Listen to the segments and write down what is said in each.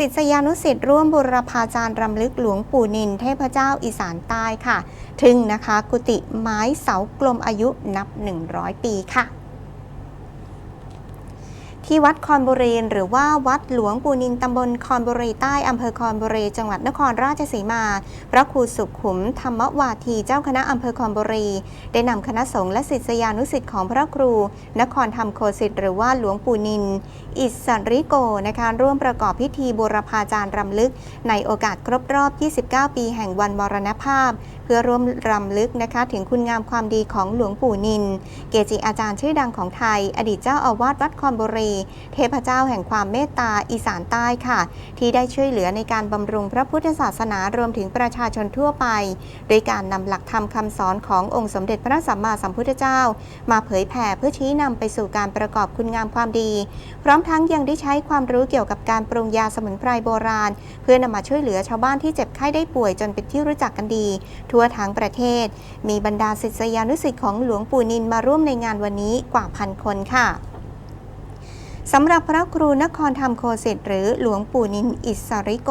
ศิษยานุศิษย์ร่วมบุรพาจารย์รำลึกหลวงปู่นิน เทพเจ้าอีสานใต้ค่ะ ถึงนะคะกุฏิไม้เสากลมอายุนับ 100 ปีค่ะ ที่วัดคอนบุรีหรือว่าวัดหลวงปู่นินตำบลคอนบุรีใต้อำเภอคอนบุรีจังหวัดนครราชสีมา พระครูสุขุมธรรมวาทีเจ้าคณะอำเภอคอนบุรีได้นำคณะสงฆ์และศิษยานุศิษย์ของพระครู นครธรรมโคสิทธิ์หรือว่าหลวงปู่นิน อิสริโกนะคะร่วมประกอบพิธีบูรพาจารย์รำลึก ในโอกาสครบรอบ 29 ปีแห่งวันมรณภาพ เพื่อร่วมรำลึกนะคะ ถึงคุณงามความดีของหลวงปู่นิน เกจิอาจารย์ชื่อดังของไทย อดีตเจ้าอาวาสวัดคอนบุรี เทพเจ้าแห่งความเมตตาอีสานใต้ค่ะ ที่ได้ช่วยเหลือในการบำรุงพระพุทธศาสนารวมถึงประชาชนทั่วไป โดยการนำหลักธรรมคำสอนขององค์สมเด็จพระสัมมาสัมพุทธเจ้า มาเผยแผ่เพื่อชี้นำไปสู่การประกอบคุณงามความดี พร้อมทั้งยังได้ใช้ความรู้เกี่ยวกับการปรุงยาสมุนไพรโบราณ เพื่อนำมาช่วยเหลือชาวบ้านที่เจ็บไข้ได้ป่วยจนเป็นที่รู้จักกันดีทวทั้งประเทศ มีบรรดาศิษยานุศิษย์ของหลวงปู่นินมาร่วมในงานวันนี้กว่าพันคนค่ะสำหรับพระครูนครธรรมโคสิตหรือหลวงปู่นินอิสริโก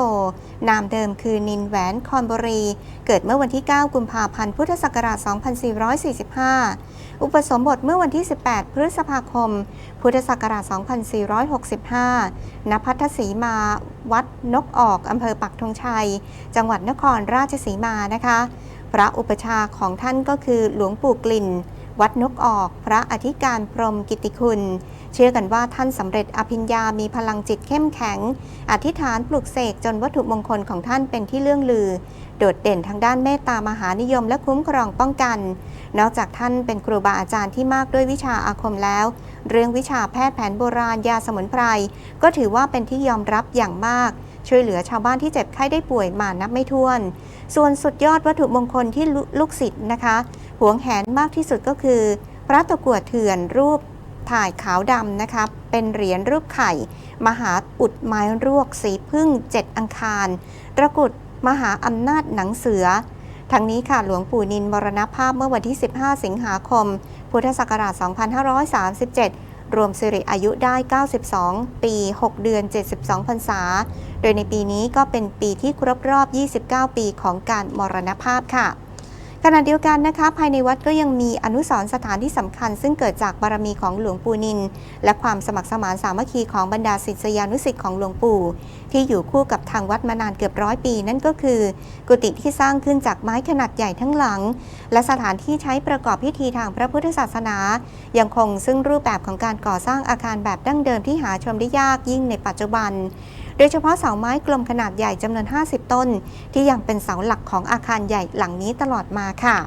นามเดิมคือนินแหวนคอนบรี เกิดเมื่อวันที่ 9 กุมภาพันธ์ พุทธศักราช 2445 อุปสมบทเมื่อวันที่ 18 พฤษภาคม พุทธศักราช 2465 ณ พัทธสีมาวัดนกออก อำเภอปักธงชัย จังหวัดนครราชสีมานะคะ พระอุปชาของท่านก็คือหลวงปู่กลิ่น วัดนกออก พระอธิการพรมกิติคุณ เชื่อกันว่าท่านสำเร็จอภิญญามีพลังจิตเข้มแข็ง อธิษฐานปลุกเสกจนวัตถุมงคลของท่านเป็นที่เลื่องลือ โดดเด่นทางด้านเมตตามหานิยมและคุ้มครองป้องกัน นอกจากท่านเป็นครูบาอาจารย์ที่มากด้วยวิชาอาคมแล้ว เรื่องวิชาแพทย์แผนโบราณยาสมุนไพรก็ถือว่าเป็นที่ยอมรับอย่างมาก ช่วยเหลือชาวบ้านที่เจ็บไข้ได้ป่วยมานับไม่ถ้วน ส่วนสุดยอดวัตถุมงคลที่ลูกศิษย์นะคะหวงแหนมากที่สุดก็คือ พระตะกั่วเถื่อนรูปถ่ายขาวดำนะคะเป็นเหรียญรูปไข่ มหาอุดไม้รวกสีพึ่งเจ็ดอังคารตระกุดมหาอำนาจหนังเสือทั้งนี้ค่ะหลวงปู่นินมรณภาพเมื่อวันที่ 15 สิงหาคม พุทธศักราช 2537 รวมสิริอายุได้ 92 ปี 6 เดือน 72 พรรษา โดยในปีนี้ก็เป็นปีที่ครบรอบ 29 ปีของการมรณภาพค่ะ ขณะเดียวกันนะคะ ภายในวัดก็ยังมีอนุสรณ์สถานที่สำคัญ ซึ่งเกิดจากบารมีของหลวงปู่นิน และความสมัครสมานสามัคคีของบรรดาศิษยานุศิษย์ของหลวงปู่ ที่อยู่คู่กับทางวัดมานานเกือบร้อยปี นั่นก็คือ กุฏิที่สร้างขึ้นจากไม้ขนาดใหญ่ทั้งหลัง และสถานที่ใช้ประกอบพิธีทางพระพุทธศาสนา ยังคงซึ่งรูปแบบของการก่อสร้างอาคารแบบดั้งเดิมที่หาชมได้ยากยิ่งในปัจจุบัน โดยเฉพาะเสาไม้กลมขนาดใหญ่จำนวน 50 ต้น ที่ยังเป็นเสาหลักของอาคารใหญ่หลังนี้ตลอดมาค่ะ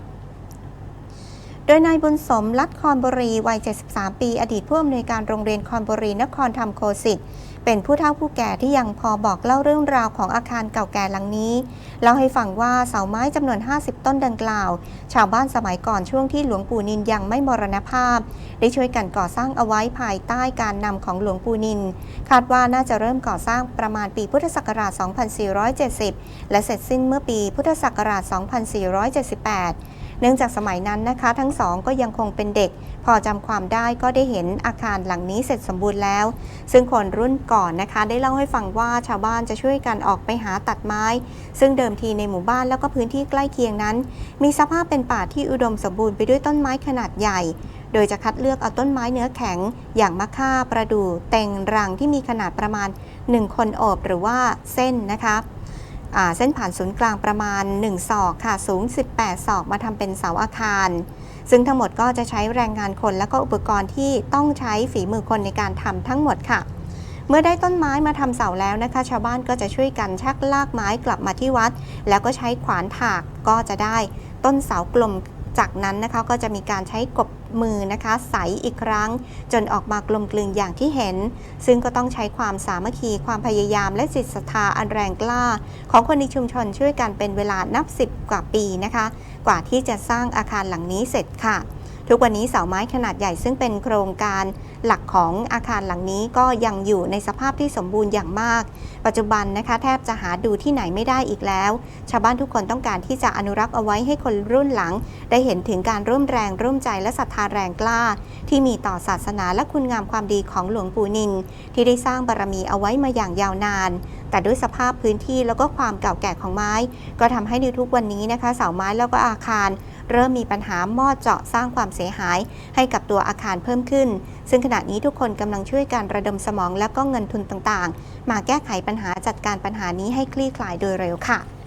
โดยนายบุญสมลัดคอนบุรี วัย 73 ปี อดีตผู้อำนวยการโรงเรียนคอนบุรีนครธรรมโคสิต เป็นผู้เฒ่าผู้แก่ที่ยังพอบอกเล่าเรื่องราวของอาคารเก่าแก่หลังนี้เล่าให้ฟังว่าเสาไม้จำนวน 50 ต้นดังกล่าว ชาวบ้านสมัยก่อนช่วงที่หลวงปู่นินยังไม่มรณภาพ ได้ช่วยกันก่อสร้างเอาไว้ภายใต้การนำของหลวงปู่นิน คาดว่าน่าจะเริ่มก่อสร้างประมาณปีพุทธศักราช 2470 และเสร็จสิ้นเมื่อปีพุทธศักราช 2478 เนื่องจากสมัยนั้นนะคะ ทั้งสองก็ยังคงเป็นเด็ก พอจำความได้ก็ได้เห็นอาคารหลังนี้เสร็จสมบูรณ์แล้ว ซึ่งคนรุ่นก่อนนะคะ ได้เล่าให้ฟังว่าชาวบ้านจะช่วยกันออกไปหาตัดไม้ ซึ่งเดิมทีในหมู่บ้านแล้วก็พื้นที่ใกล้เคียงนั้น มีสภาพเป็นป่าที่อุดมสมบูรณ์ไปด้วยต้นไม้ขนาดใหญ่ โดยจะคัดเลือกเอาต้นไม้เนื้อแข็ง อย่างมะค่าประดู่เต็งรังที่มีขนาดประมาณ 1 คนโอบหรือว่าเส้นนะคะ เส้นผ่านศูนย์กลางประมาณ 1 ศอกค่ะ สูง 18 ศอกมาทำเป็นเสาอาคาร ซึ่งทั้งหมดก็จะใช้แรงงานคนและก็อุปกรณ์ที่ต้องใช้ฝีมือคนในการทำทั้งหมดค่ะ เมื่อได้ต้นไม้มาทำเสาแล้วนะคะ ชาวบ้านก็จะช่วยกันชักลากไม้กลับมาที่วัด แล้วก็ใช้ขวานถากก็จะได้ต้นเสากลม จากนั้นนะคะก็จะมีการใช้กบมือนะคะ ใสอีกครั้ง จนออกมากลมกลืนอย่างที่เห็น ซึ่งก็ต้องใช้ความสามัคคีความพยายามและจิตศรัทธาอันแรงกล้า ของคนในชุมชนช่วยกันเป็นเวลานับ10กว่าปีนะคะ กว่าที่จะสร้างอาคารหลังนี้เสร็จค่ะ ทุกวันนี้เสาไม้ขนาดใหญ่ซึ่งเป็นโครงการหลักของอาคารหลังนี้ก็ยังอยู่ในสภาพที่สมบูรณ์อย่างมาก ปัจจุบันนะคะ แทบจะหาดูที่ไหนไม่ได้อีกแล้ว ชาวบ้านทุกคนต้องการที่จะอนุรักษ์เอาไว้ให้คนรุ่นหลัง ได้เห็นถึงการร่วมแรงร่วมใจและศรัทธาแรงกล้า ที่มีต่อศาสนาและคุณงามความดีของหลวงปู่นิน ที่ได้สร้างบารมีเอาไว้มาอย่างยาวนาน แต่ด้วยสภาพพื้นที่แล้วก็ความเก่าแก่ของไม้ ก็ทำให้ในทุกวันนี้นะคะเสาไม้แล้วก็อาคาร เริ่มมีปัญหามอดเจาะสร้างความเสียหาย ให้กับตัวอาคารเพิ่มขึ้น ซึ่งณะนี้ทุกคนกำลังช่วยการระดมสมองและก็เงินทุนต่างๆ มาแก้ไขปัญหาจัดการปัญหานี้ให้คลี่คลายโดยเร็วค่ะ